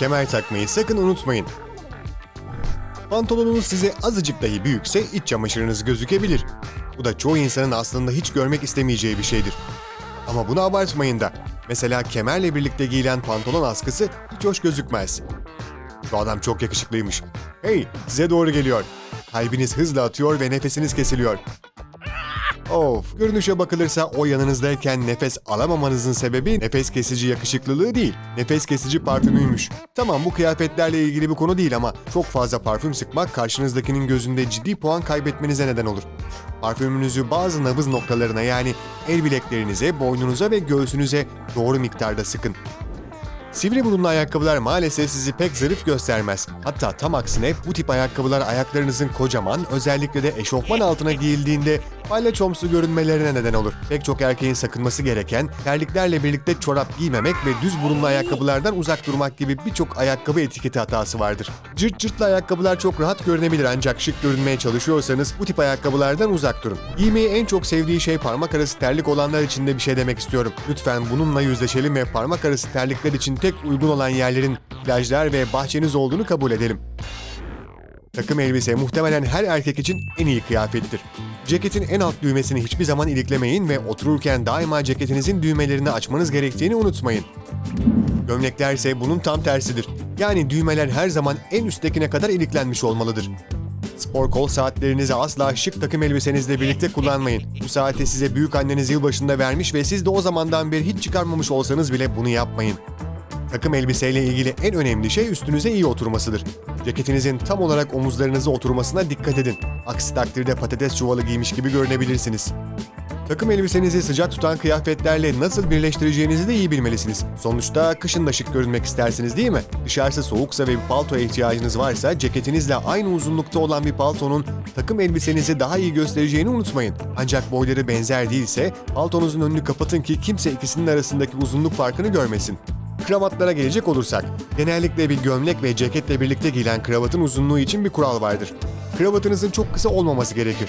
kemer takmayı sakın unutmayın. Pantolonunuz size azıcık dahi büyükse iç çamaşırınız gözükebilir. Bu da çoğu insanın aslında hiç görmek istemeyeceği bir şeydir. Ama bunu abartmayın da. Mesela kemerle birlikte giyilen pantolon askısı hiç hoş gözükmez. Şu adam çok yakışıklıymış. Hey, size doğru geliyor. Kalbiniz hızla atıyor ve nefesiniz kesiliyor. Of, görünüşe bakılırsa o yanınızdayken nefes alamamanızın sebebi nefes kesici yakışıklılığı değil, nefes kesici parfümüymüş. Tamam bu kıyafetlerle ilgili bir konu değil ama çok fazla parfüm sıkmak karşınızdakinin gözünde ciddi puan kaybetmenize neden olur. Parfümünüzü bazı nabız noktalarına yani el bileklerinize, boynunuza ve göğsünüze doğru miktarda sıkın. Sivri burunlu ayakkabılar maalesef sizi pek zarif göstermez. Hatta tam aksine bu tip ayakkabılar ayaklarınızın kocaman, özellikle de eşofman altına giyildiğinde palyaçomsu görünmelerine neden olur. Pek çok erkeğin sakınması gereken, terliklerle birlikte çorap giymemek ve düz burunlu ayakkabılardan uzak durmak gibi birçok ayakkabı etiketi hatası vardır. Cırt cırtlı ayakkabılar çok rahat görünebilir ancak şık görünmeye çalışıyorsanız bu tip ayakkabılardan uzak durun. Giymeyi en çok sevdiği şey parmak arası terlik olanlar için de bir şey demek istiyorum. Lütfen bununla yüzleşelim ve parmak arası terlikler için tek uygun olan yerlerin plajlar ve bahçeniz olduğunu kabul edelim. Takım elbise muhtemelen her erkek için en iyi kıyafettir. Ceketin en alt düğmesini hiçbir zaman iliklemeyin ve otururken daima ceketinizin düğmelerini açmanız gerektiğini unutmayın. Gömlekler ise bunun tam tersidir. Yani düğmeler her zaman en üsttekine kadar iliklenmiş olmalıdır. Spor kol saatlerinizi asla şık takım elbisenizle birlikte kullanmayın. Bu saati size büyük anneniz yılbaşında vermiş ve siz de o zamandan beri hiç çıkarmamış olsanız bile bunu yapmayın. Takım elbiseyle ilgili en önemli şey üstünüze iyi oturmasıdır. Ceketinizin tam olarak omuzlarınıza oturmasına dikkat edin. Aksi takdirde patates çuvalı giymiş gibi görünebilirsiniz. Takım elbisenizi sıcak tutan kıyafetlerle nasıl birleştireceğinizi de iyi bilmelisiniz. Sonuçta kışın da şık görünmek istersiniz değil mi? Dışarısı soğuksa ve bir paltoya ihtiyacınız varsa ceketinizle aynı uzunlukta olan bir paltonun takım elbisenizi daha iyi göstereceğini unutmayın. Ancak boyları benzer değilse paltonuzun önünü kapatın ki kimse ikisinin arasındaki uzunluk farkını görmesin. Kravatlara gelecek olursak, genellikle bir gömlek ve ceketle birlikte giyilen kravatın uzunluğu için bir kural vardır. Kravatınızın çok kısa olmaması gerekir.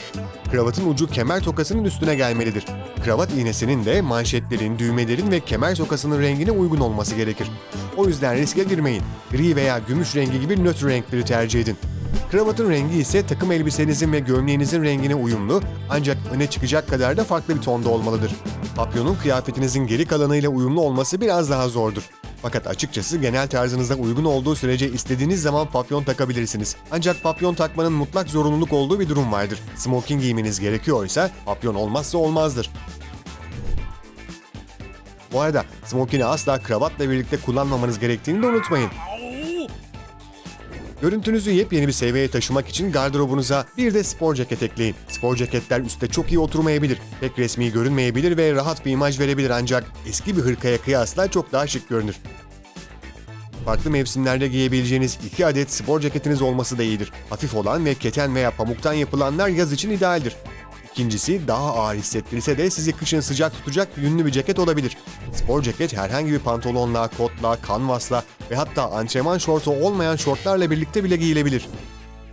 Kravatın ucu kemer tokasının üstüne gelmelidir. Kravat iğnesinin de manşetlerin, düğmelerin ve kemer tokasının rengine uygun olması gerekir. O yüzden riske girmeyin. Gri veya gümüş rengi gibi nötr renkleri tercih edin. Kravatın rengi ise takım elbisenizin ve gömleğinizin rengine uyumlu ancak öne çıkacak kadar da farklı bir tonda olmalıdır. Papyonun kıyafetinizin geri kalanıyla uyumlu olması biraz daha zordur. Fakat açıkçası genel tarzınıza uygun olduğu sürece istediğiniz zaman papyon takabilirsiniz. Ancak papyon takmanın mutlak zorunluluk olduğu bir durum vardır. Smoking giymeniz gerekiyorsa papyon olmazsa olmazdır. Bu arada smokini asla kravatla birlikte kullanmamanız gerektiğini de unutmayın. Görüntünüzü yepyeni bir seviyeye taşımak için gardırobunuza bir de spor ceket ekleyin. Spor ceketler üstte çok iyi oturmayabilir, pek resmi görünmeyebilir ve rahat bir imaj verebilir ancak eski bir hırkaya kıyasla çok daha şık görünür. Farklı mevsimlerde giyebileceğiniz iki adet spor ceketiniz olması da iyidir. Hafif olan ve keten veya pamuktan yapılanlar yaz için idealdir. İkincisi daha ağır hissettirirse de sizi kışın sıcak tutacak yünlü bir ceket olabilir. Spor ceket herhangi bir pantolonla, kotla, kanvasla ve hatta antrenman şortu olmayan şortlarla birlikte bile giyilebilir.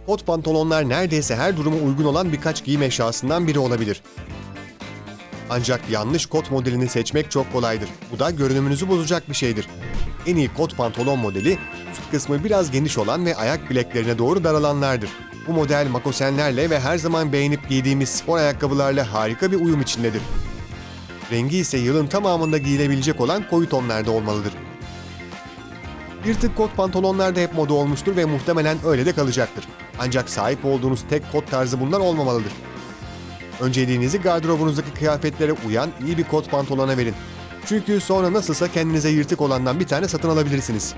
Kot pantolonlar neredeyse her duruma uygun olan birkaç giyim eşyasından biri olabilir. Ancak yanlış kot modelini seçmek çok kolaydır. Bu da görünümünüzü bozacak bir şeydir. En iyi kot pantolon modeli üst kısmı biraz geniş olan ve ayak bileklerine doğru daralanlardır. Bu model makosenlerle ve her zaman beğenip giydiğimiz spor ayakkabılarla harika bir uyum içindedir. Rengi ise yılın tamamında giyilebilecek olan koyu tonlarda olmalıdır. Yırtık kot pantolonlar da hep moda olmuştur ve muhtemelen öyle de kalacaktır. Ancak sahip olduğunuz tek kot tarzı bunlar olmamalıdır. Önceliğinizi gardırobunuzdaki kıyafetlere uyan iyi bir kot pantolona verin. Çünkü sonra nasılsa kendinize yırtık olandan bir tane satın alabilirsiniz.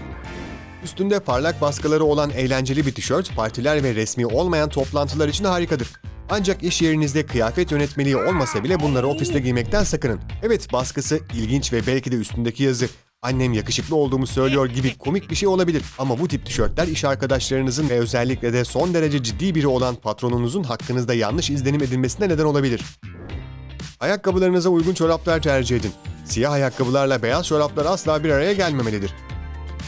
Üstünde parlak baskıları olan eğlenceli bir tişört, partiler ve resmi olmayan toplantılar için harikadır. Ancak iş yerinizde kıyafet yönetmeliği olmasa bile bunları ofiste giymekten sakının. Evet baskısı ilginç ve belki de üstündeki yazı annem yakışıklı olduğumu söylüyor gibi komik bir şey olabilir. Ama bu tip tişörtler iş arkadaşlarınızın ve özellikle de son derece ciddi biri olan patronunuzun hakkınızda yanlış izlenim edilmesine neden olabilir. Ayakkabılarınıza uygun çoraplar tercih edin. Siyah ayakkabılarla beyaz çoraplar asla bir araya gelmemelidir.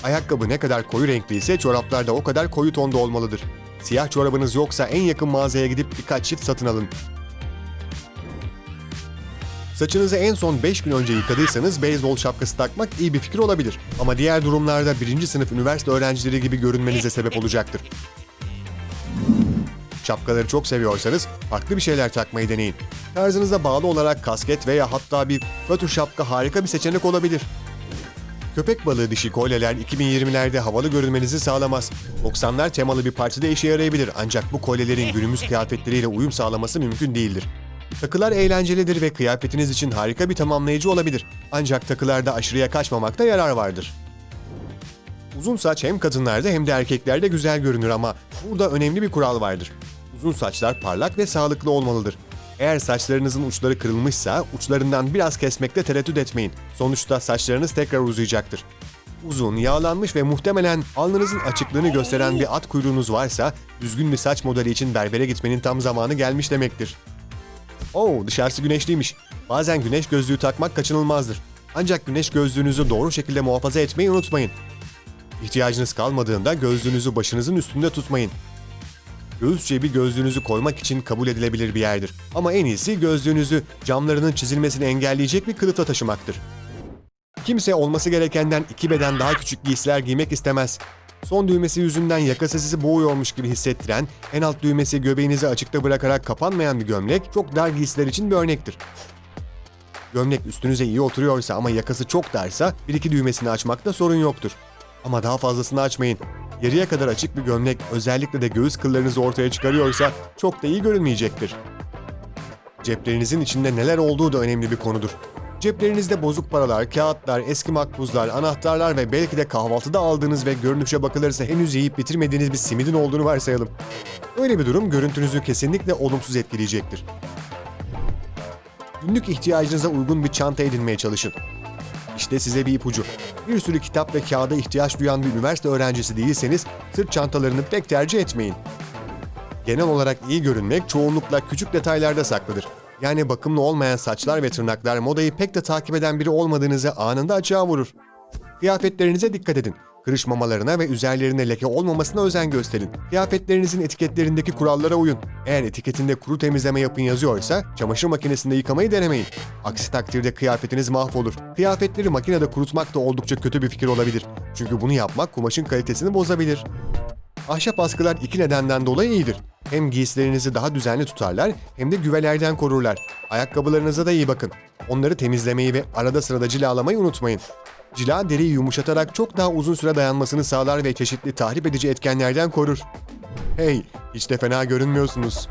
Ayakkabı ne kadar koyu renkli ise çoraplar da o kadar koyu tonda olmalıdır. Siyah çorabınız yoksa en yakın mağazaya gidip birkaç çift satın alın. Saçınızı en son 5 gün önce yıkadıysanız beyzbol şapkası takmak iyi bir fikir olabilir. Ama diğer durumlarda birinci sınıf üniversite öğrencileri gibi görünmenize sebep olacaktır. Şapkaları çok seviyorsanız farklı bir şeyler takmayı deneyin. Tarzınıza bağlı olarak kasket veya hatta bir fötr şapka harika bir seçenek olabilir. Köpek balığı dişi kolyeler 2020'lerde havalı görünmenizi sağlamaz. 90'lar temalı bir partide işe yarayabilir ancak bu kolyelerin günümüz kıyafetleriyle uyum sağlaması mümkün değildir. Takılar eğlencelidir ve kıyafetiniz için harika bir tamamlayıcı olabilir. Ancak takılarda aşırıya kaçmamakta yarar vardır. Uzun saç hem kadınlarda hem de erkeklerde güzel görünür ama burada önemli bir kural vardır. Uzun saçlar parlak ve sağlıklı olmalıdır. Eğer saçlarınızın uçları kırılmışsa uçlarından biraz kesmekte tereddüt etmeyin. Sonuçta saçlarınız tekrar uzayacaktır. Uzun, yağlanmış ve muhtemelen alnınızın açıklığını gösteren bir at kuyruğunuz varsa düzgün bir saç modeli için berbere gitmenin tam zamanı gelmiş demektir. Oo dışarısı güneşliymiş. Bazen güneş gözlüğü takmak kaçınılmazdır. Ancak güneş gözlüğünüzü doğru şekilde muhafaza etmeyi unutmayın. İhtiyacınız kalmadığında gözlüğünüzü başınızın üstünde tutmayın. Göğüs cebi gözlüğünüzü koymak için kabul edilebilir bir yerdir. Ama en iyisi gözlüğünüzü camlarının çizilmesini engelleyecek bir kılıfta taşımaktır. Kimse olması gerekenden iki beden daha küçük giysiler giymek istemez. Son düğmesi yüzünden yakası sizi boğuyormuş gibi hissettiren, en alt düğmesi göbeğinizi açıkta bırakarak kapanmayan bir gömlek çok dar giysiler için bir örnektir. Gömlek üstünüze iyi oturuyorsa ama yakası çok darsa bir iki düğmesini açmakta sorun yoktur. Ama daha fazlasını açmayın. Yarıya kadar açık bir gömlek özellikle de göğüs kıllarınızı ortaya çıkarıyorsa çok da iyi görünmeyecektir. Ceplerinizin içinde neler olduğu da önemli bir konudur. Ceplerinizde bozuk paralar, kağıtlar, eski makbuzlar, anahtarlar ve belki de kahvaltıda aldığınız ve görünüşe bakılırsa henüz yiyip bitirmediğiniz bir simidin olduğunu varsayalım. Öyle bir durum görüntünüzü kesinlikle olumsuz etkileyecektir. Günlük ihtiyacınıza uygun bir çanta edinmeye çalışın. İşte size bir ipucu. Bir sürü kitap ve kağıda ihtiyaç duyan bir üniversite öğrencisi değilseniz sırt çantalarını pek tercih etmeyin. Genel olarak iyi görünmek çoğunlukla küçük detaylarda saklıdır. Yani bakımlı olmayan saçlar ve tırnaklar modayı pek de takip eden biri olmadığınızı anında açığa vurur. Kıyafetlerinize dikkat edin. Kırışmamalarına ve üzerlerine leke olmamasına özen gösterin. Kıyafetlerinizin etiketlerindeki kurallara uyun. Eğer etiketinde kuru temizleme yapın yazıyorsa çamaşır makinesinde yıkamayı denemeyin. Aksi takdirde kıyafetiniz mahvolur. Kıyafetleri makinede kurutmak da oldukça kötü bir fikir olabilir. Çünkü bunu yapmak kumaşın kalitesini bozabilir. Ahşap askılar iki nedenden dolayı iyidir. Hem giysilerinizi daha düzenli tutarlar hem de güvelerden korurlar. Ayakkabılarınıza da iyi bakın. Onları temizlemeyi ve arada sırada cilalamayı unutmayın. Cila deriyi yumuşatarak çok daha uzun süre dayanmasını sağlar ve çeşitli tahrip edici etkenlerden korur. Hey, hiç de fena görünmüyorsunuz.